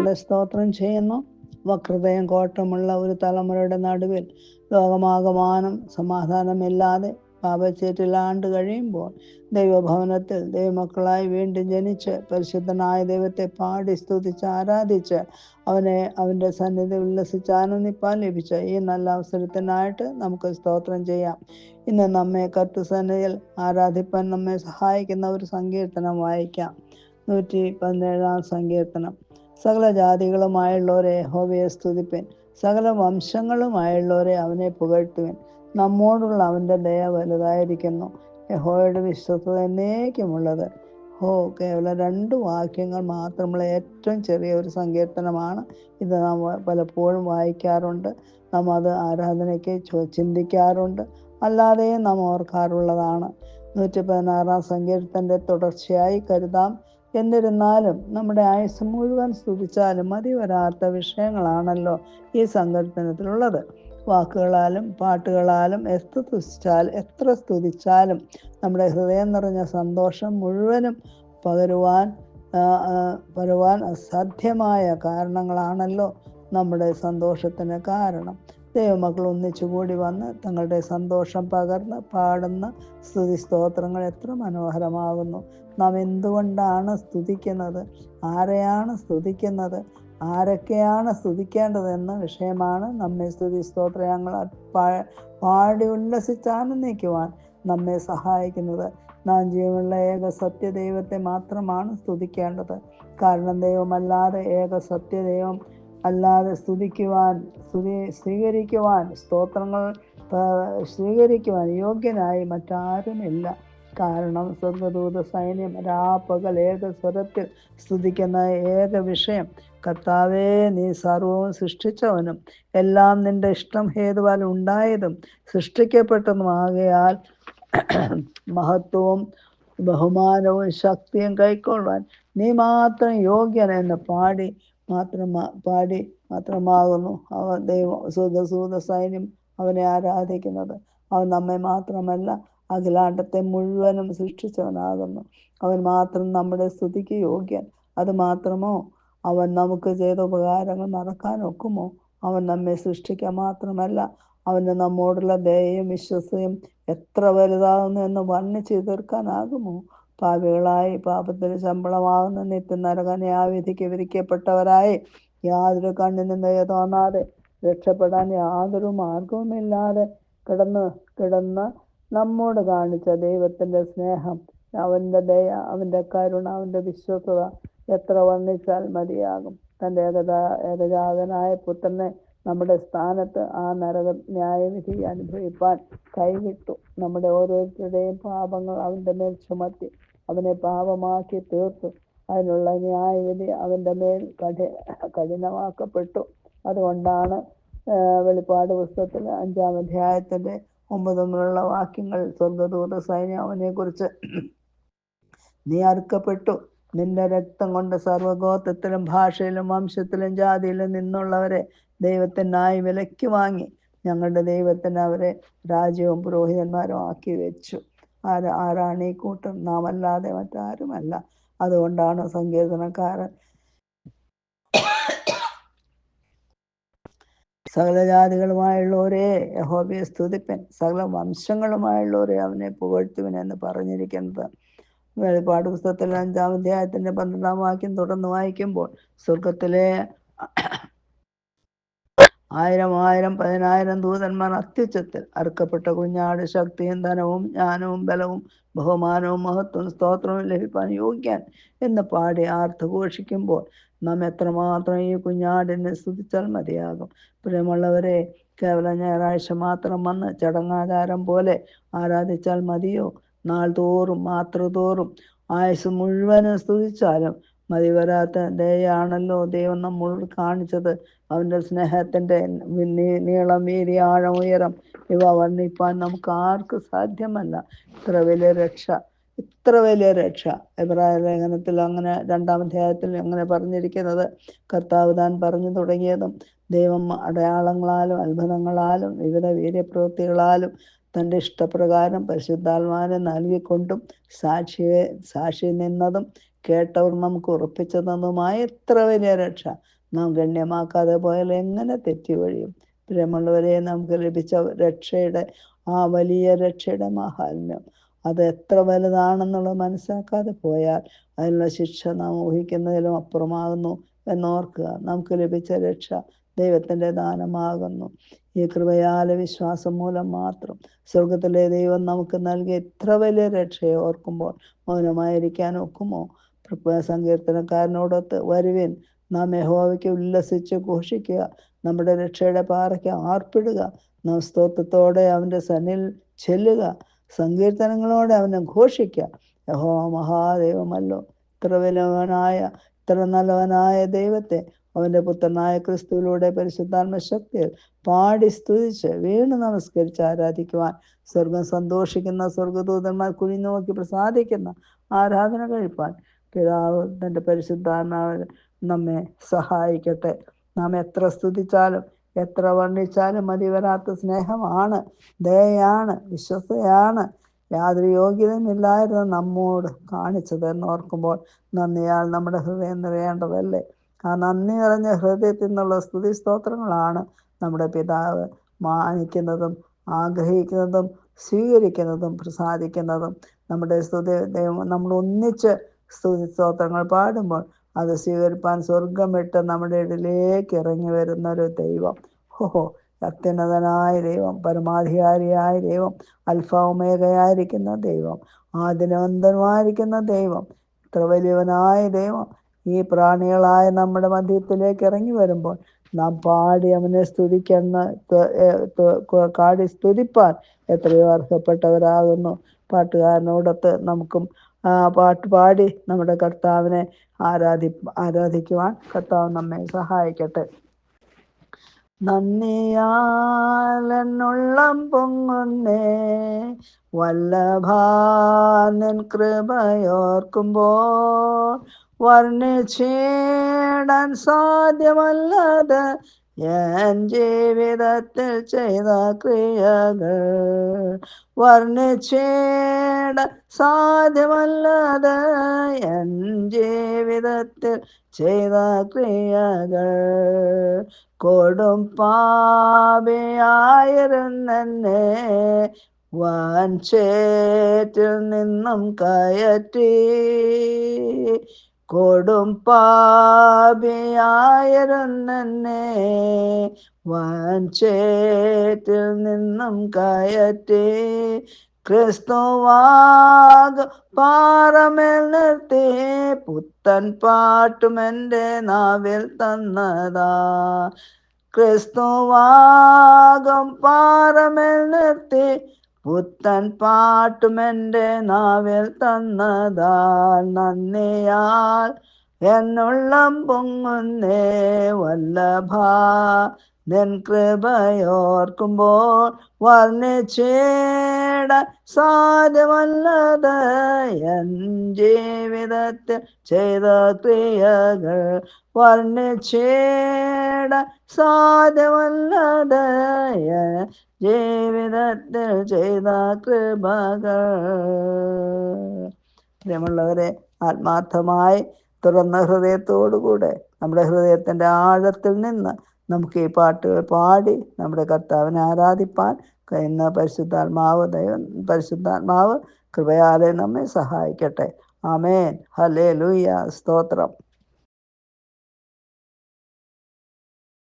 ഹൃദയത്തോടെ സ്തോത്രം ചെയ്യുന്നു. വക്രതയും കോട്ടമുള്ള ഒരു തലമുറയുടെ നടുവിൽ ലോകമാകമാനം സമാധാനമില്ലാതെ പാപച്ചേറ്റിലാണ്ട് കഴിയുമ്പോൾ ദൈവഭവനത്തിൽ ദൈവമക്കളായി വീണ്ടും ജനിച്ച് പരിശുദ്ധനായ ദൈവത്തെ പാടി സ്തുതിച്ച് ആരാധിച്ച് അവനെ അവന്റെ സന്നിധി ഉല്ലസിച്ച് ആനന്ദിപ്പാൻ ലഭിച്ച ഈ നല്ല അവസരത്തിനായിട്ട് നമുക്ക് സ്തോത്രം ചെയ്യാം. ഇന്ന് നമ്മെ കത്തുസന്നിധിയിൽ ആരാധിപ്പാൻ നമ്മെ സഹായിക്കുന്ന ഒരു സങ്കീർത്തനം വായിക്കാം. നൂറ്റി പതിനേഴാം സങ്കീർത്തനം. സകല ജാതികളുമായുള്ളവരെ ഹോബിയെ സ്തുതിപ്പൻ. സകല വംശങ്ങളുമായുള്ളവരെ അവനെ പുകഴ്ത്തുവൻ. നമ്മോടുള്ള അവന്റെ ദയ വലുതായിരിക്കുന്നു. യഹോയുടെ വിശ്വസ്തത എന്നേക്കുമുള്ളത്. ഹോ കേവലം രണ്ട് വാക്യങ്ങൾ മാത്രമുള്ള ഏറ്റവും ചെറിയ ഒരു സങ്കീർത്തനമാണ് ഇത് നാം പലപ്പോഴും വായിക്കാറുണ്ട്. നാം അത് ആരാധനയ്ക്ക് ചിന്തിക്കാറുണ്ട്. അല്ലാതെയും നാം ഓർക്കാറുള്ളതാണ്. നൂറ്റി പതിനാറാം സങ്കീർത്തന്റെ തുടർച്ചയായി കരുതാം. എന്നിരുന്നാലും നമ്മുടെ ആയുസ് മുഴുവൻ സ്തുതിച്ചാലും മതി വരാത്ത വിഷയങ്ങളാണല്ലോ ഈ സങ്കീർത്തനത്തിലുള്ളത് വാക്കുകളാലും പാട്ടുകളാലും എത്ര തുതിച്ചാൽ എത്ര സ്തുതിച്ചാലും നമ്മുടെ ഹൃദയം നിറഞ്ഞ സന്തോഷം മുഴുവനും പകരുവാൻ പകരുവാൻ അസാധ്യമായ കാരണങ്ങളാണല്ലോ നമ്മുടെ സന്തോഷത്തിന് കാരണം. ദൈവമക്കൾ ഒന്നിച്ചുകൂടി വന്ന് തങ്ങളുടെ സന്തോഷം പകർന്ന് പാടുന്ന സ്തുതി സ്തോത്രങ്ങൾ എത്ര മനോഹരമാകുന്നു നാം എന്തുകൊണ്ടാണ് സ്തുതിക്കുന്നത്? ആരെയാണ് സ്തുതിക്കുന്നത്? ആരൊക്കെയാണ് സ്തുതിക്കേണ്ടതെന്ന വിഷയമാണ് നമ്മെ സ്തുതി സ്തോത്രങ്ങൾ പാടി ഉല്ലസിച്ച് ആനന്ദിക്കുവാൻ നമ്മെ സഹായിക്കുന്നത്. നാം ജീവനുള്ള ഏക സത്യദൈവത്തെ മാത്രമാണ് സ്തുതിക്കേണ്ടത്. കാരണം ദൈവമല്ലാതെ ഏക സത്യദൈവം അല്ലാതെ സ്തുതിക്കുവാൻ സ്തുതി സ്വീകരിക്കുവാൻ സ്തോത്രങ്ങൾ സ്വീകരിക്കുവാൻ യോഗ്യനായി മറ്റാരുമില്ല. കാരണം സ്വർഗദൂത സൈന്യം രാപ്പകൽ ഏക സ്വരത്തിൽ സ്തുതിക്കുന്ന ഏക വിഷയം. കർത്താവേ നീ സർവവും സൃഷ്ടിച്ചവനും എല്ലാം നിന്റെ ഇഷ്ടം ഹേതുവാൽ ഉണ്ടായതും സൃഷ്ടിക്കപ്പെട്ടതുമാകയാൽ മഹത്വവും ബഹുമാനവും ശക്തിയും കൈക്കൊള്ളുവാൻ നീ മാത്രം യോഗ്യൻ എന്ന് പാടി മാത്രമാ പാടി മാത്രമാകുന്നു. അവ ദൈവം സൂത സൈന്യം അവനെ ആരാധിക്കുന്നത്. അവൻ നമ്മെ മാത്രമല്ല അഖിലാണ്ടത്തെ മുഴുവനും സൃഷ്ടിച്ചവനാകുന്നു. അവൻ മാത്രം നമ്മുടെ സ്തുതിക്ക് യോഗ്യൻ. അത് മാത്രമോ? അവൻ നമുക്ക് ചെയ്ത ഉപകാരങ്ങൾ മറക്കാൻ ഒക്കുമോ? അവൻ നമ്മെ സൃഷ്ടിക്കാൻ മാത്രമല്ല അവന് നമ്മോടുള്ള ദയയും വിശ്വസയും എത്ര വലുതാകുന്നു എന്ന് വർണിച്ചു തീർക്കാനാകുമോ? പാപികളായി പാപത്തിന് ശമ്പളമാകുന്ന നിത്യ വിധിക്ക് വിധിക്കപ്പെട്ടവരായി യാതൊരു കണ്ണിനും ദയ തോന്നാതെ രക്ഷപ്പെടാൻ യാതൊരു മാർഗവുമില്ലാതെ കിടന്ന് കിടന്ന് നമ്മോട് കാണിച്ച ദൈവത്തിന്റെ സ്നേഹം അവന്റെ ദയ അവന്റെ കരുണ അവന്റെ വിശ്വസത എത്ര വർണിച്ചാൽ മതിയാകും. തന്റെ ഏകതാ ഏകജാതനായ പുത്രനെ നമ്മുടെ സ്ഥാനത്ത് ആ നരക ന്യായവിധി അനുഭവിപ്പാൻ കൈവിട്ടു. നമ്മുടെ ഓരോരുത്തരുടെയും പാപങ്ങൾ അവന്റെ മേൽ ചുമത്തി അവനെ പാപമാക്കി തീർത്തു. അതിനുള്ള ന്യായവിധി അവന്റെ മേൽ കഠി കഠിനമാക്കപ്പെട്ടു. അതുകൊണ്ടാണ് വെളിപ്പാട് പുസ്തകത്തിൽ അഞ്ചാം അധ്യായത്തിന്റെ ഒമ്പതൊന്നുള്ള വാക്യങ്ങൾ സ്വർഗദൂത സൈന്യം അവനെ കുറിച്ച് നീ അറുക്കപ്പെട്ടു. നിന്റെ രക്തം കൊണ്ട് സർവഗോത്രത്തിലും ഭാഷയിലും വംശത്തിലും ജാതിയിലും നിന്നുള്ളവരെ ദൈവത്തിനായി വിലയ്ക്ക് വാങ്ങി. ഞങ്ങളുടെ ദൈവത്തിന് അവരെ രാജ്യവും പുരോഹിതന്മാരും ആക്കി വെച്ചു. ആര് ആരാണ് ഈ കൂട്ടം? നാം അല്ലാതെ മറ്റാരുമല്ല. അതുകൊണ്ടാണ് സങ്കീർത്തനക്കാരൻ സകല ജാതികളുമായുള്ളവരെ യഹോബയെ സ്തുതിപ്പൻ. സകല വംശങ്ങളുമായുള്ളവരെ അവനെ പുകഴ്ത്തുവൻ എന്ന് പറഞ്ഞിരിക്കുന്നത്. വെളിപ്പാട് പുസ്തകത്തിൽ അഞ്ചാം അധ്യായത്തിന്റെ പന്ത്രണ്ടാം വാക്യം തുടർന്ന് വായിക്കുമ്പോൾ സ്വർഗത്തിലെ ആയിരം ആയിരം പതിനായിരം ദൂതന്മാർ അത്യുച്ചത്തിൽ അറുക്കപ്പെട്ട കുഞ്ഞാട് ശക്തിയും ധനവും ജ്ഞാനവും ബലവും ബഹുമാനവും മഹത്വവും സ്തോത്രവും ലഭിക്കാൻ യോഗ്യൻ എന്ന് പാടി ആർത്ത് ഘോഷിക്കുമ്പോൾ നാം എത്രമാത്രം ഈ കുഞ്ഞാടിനെ സ്തുതിച്ചാൽ മതിയാകും. പ്രിയമുള്ളവരെ കേവലം ഞായറാഴ്ച മാത്രം വന്ന് ചടങ്ങാചാരം പോലെ ആരാധിച്ചാൽ മതിയോ? നാൾ തോറും മാത്രതോറും ആയുസ് മുഴുവനും സ്തുതിച്ചാലും മതി വരാത്ത ദയാണല്ലോ ദൈവം നമ്മളോട് കാണിച്ചത്. അവന്റെ സ്നേഹത്തിന്റെ നീ- നീളം വീതി ആഴം ഉയരം ഇവ വർണിപ്പാൻ നമുക്ക് ആർക്കും സാധ്യമല്ല. ഇത്ര വലിയ രക്ഷ ഇത്ര വലിയ രക്ഷ. എബ്രായ ലേഖനത്തിൽ അങ്ങനെ രണ്ടാം അധ്യായത്തിൽ അങ്ങനെ പറഞ്ഞിരിക്കുന്നത് കർത്താവ് താൻ പറഞ്ഞു തുടങ്ങിയതും ദൈവം അടയാളങ്ങളാലും അത്ഭുതങ്ങളാലും വിവിധ വീര്യപ്രവൃത്തികളാലും തന്റെ ഇഷ്ടപ്രകാരം പരിശുദ്ധാത്മാവിനെ നൽകിക്കൊണ്ടും സാക്ഷിയെ സാക്ഷി നിന്നതും കേട്ടവർ നമുക്ക് ഉറപ്പിച്ചു തന്നതുമായ എത്ര വലിയ രക്ഷ. നാം ഗണ്യമാക്കാതെ പോയാൽ എങ്ങനെ തെറ്റി വഴിയും പ്രിയമുള്ളവരെ നമുക്ക് ലഭിച്ച രക്ഷയുടെ ആ വലിയ രക്ഷയുടെ മാഹാത്മ്യം. അത് എത്ര വലുതാണെന്നുള്ളത് മനസ്സിലാക്കാതെ പോയാൽ അതിനുള്ള ശിക്ഷ നാം ഊഹിക്കുന്നതിലും അപ്പുറമാകുന്നു എന്നോർക്കുക. നമുക്ക് ലഭിച്ച രക്ഷ ദൈവത്തിന്റെ ദാനമാകുന്നു. ഈ കൃപയാല വിശ്വാസം മൂലം മാത്രം സ്വർഗത്തിലെ ദൈവം നമുക്ക് നൽകിയ ഇത്ര വലിയ രക്ഷയെ ഓർക്കുമ്പോൾ മൗനമായിരിക്കാൻ ഒക്കുമോ? സങ്കീർത്തനക്കാരനോടൊത്ത് വരുവിൻ. നാം യഹോവയ്ക്ക് ഉല്ലസിച്ച് ഘോഷിക്കുക. നമ്മുടെ രക്ഷയുടെ പാറയ്ക്ക് ആർപ്പിടുക. നാം സ്തോത്രത്തോടെ അവന്റെ സന്നിൽ ചെല്ലുക. സങ്കീർത്തനങ്ങളോടെ അവനെ ഘോഷിക്കുക. യഹോ മഹാദൈവമല്ലോ. ഇത്ര വിലവനായ ഇത്ര നല്ലവനായ ദൈവത്തെ അവന്റെ പുത്രനായ ക്രിസ്തുവിലൂടെ പരിശുദ്ധാത്മ ശക്തിയിൽ പാടി സ്തുതിച്ച് വീണ് നമസ്കരിച്ച് ആരാധിക്കുവാൻ സ്വർഗം സന്തോഷിക്കുന്ന സ്വർഗദൂതന്മാർ കുനിഞ്ഞു നോക്കി പ്രസാദിക്കുന്ന ആരാധന കഴിപ്പാൻ പിതാവ് തന്റെ പരിശുദ്ധാത്മാവ് നമ്മെ സഹായിക്കട്ടെ. നാം എത്ര സ്തുതിച്ചാലും എത്ര വർണിച്ചാലും മതി വരാത്ത സ്നേഹമാണ് ദയയാണ് വിശ്വസയാണ് യാതൊരു യോഗ്യതയുമില്ലായിരുന്നു നമ്മോട് കാണിച്ചതെന്ന് ഓർക്കുമ്പോൾ നന്ദിയാൽ നമ്മുടെ ഹൃദയം നിറയേണ്ടതല്ലേ? ആ നന്ദി നിറഞ്ഞ ഹൃദയത്തിൽ നിന്നുള്ള സ്തുതി സ്തോത്രങ്ങളാണ് നമ്മുടെ പിതാവ് മാനിക്കുന്നതും ആഗ്രഹിക്കുന്നതും സ്വീകരിക്കുന്നതും പ്രസാദിക്കുന്നതും. നമ്മുടെ സ്തുതി ദൈവം നമ്മൾ ഒന്നിച്ച് സ്തുതി സ്തോത്രങ്ങൾ പാടുമ്പോൾ അത് സ്വീകരിപ്പാൻ സ്വർഗമിട്ട് നമ്മുടെ ഇടയിലേക്ക് ഇറങ്ങി വരുന്ന ഒരു ദൈവം ഓഹോ അത്യുന്നതനായ ദൈവം പരമാധികാരിയായ ദൈവം അൽഫ ഒമേഗയായിരിക്കുന്ന ദൈവം ആദിനവന്തനുമായിരിക്കുന്ന ദൈവം ഇത്ര വലിയവനായ ദൈവം. ഈ പ്രാണികളായ നമ്മുടെ മധ്യത്തിലേക്ക് ഇറങ്ങി വരുമ്പോൾ നാം പാടി അവനെ സ്തുതിക്കുന്ന കാടി സ്തുതിപ്പാൻ എത്രയോ അർഹപ്പെട്ടവരാകുന്നു. പാട്ടുകാരനോടൊത്ത് നമുക്കും ആ പാട്ട് പാടി നമ്മുടെ കർത്താവിനെ ആരാധി ആരാധിക്കുവാൻ കർത്താവ് നമ്മെ സഹായിക്കട്ടെ. നന്ദിയാലെന്നുള്ളം പൊങ്ങുന്നേ വല്ലഭാനൻ കൃപയോർക്കുമ്പോൾ വർണിച്ചേടാൻ സാധ്യമല്ലത് ഞാൻ ജീവിതത്തിൽ ചെയ്ത ക്രിയകൾ വർണിച്ചേട സാധ്യമല്ലത് എൻ ജീവിതത്തിൽ ചെയ്ത ക്രിയകൾ കൊടും പാപിയായിരുന്നെ വൻ ചേറ്റിൽ നിന്നും കയറ്റി കൊടും പാപിയായിരുന്നെന്നെ വഞ്ചേറ്റിൽ ചേറ്റിൽ നിന്നും കയറ്റി. ക്രിസ്തുവാക പാറമേൽ നിർത്തി. പുത്തൻ പാട്ടും എന്റെ നാവിൽ തന്നതാ. ക്രിസ്തുവാകം പാറമേൽ നിർത്തി. പുത്തൻ പാട്ടുമെന്റെ നാവിൽ തന്നതാൽ നന്ദിയാൽ എന്നുള്ളം പൊങ്ങുന്നേ വല്ലഭ. നിൻ കൃപയോർക്കുമ്പോൾ വർണിച്ചേട സാധ്യമല്ലത് എൻ ജീവിതത്തിൽ ചെയ്ത ക്രിയകൾ വർണിച്ചേട സാധ്യമല്ലത് ജീവിതത്തിൽ ചെയ്ത കൃപകൾ. പ്രിയമുള്ളവരെ ആത്മാർത്ഥമായി തുറന്ന ഹൃദയത്തോടുകൂടെ നമ്മുടെ ഹൃദയത്തിന്റെ ആഴത്തിൽ നിന്ന് നമുക്ക് ഈ പാട്ടുകൾ പാടി നമ്മുടെ കർത്താവിനെ ആരാധിപ്പാൻ ഇന്ന് പരിശുദ്ധാത്മാവ് ദൈവം പരിശുദ്ധാത്മാവ് കൃപയാലെ നമ്മെ സഹായിക്കട്ടെ. ആമേൻ. ഹലേ ലൂയ സ്തോത്രം.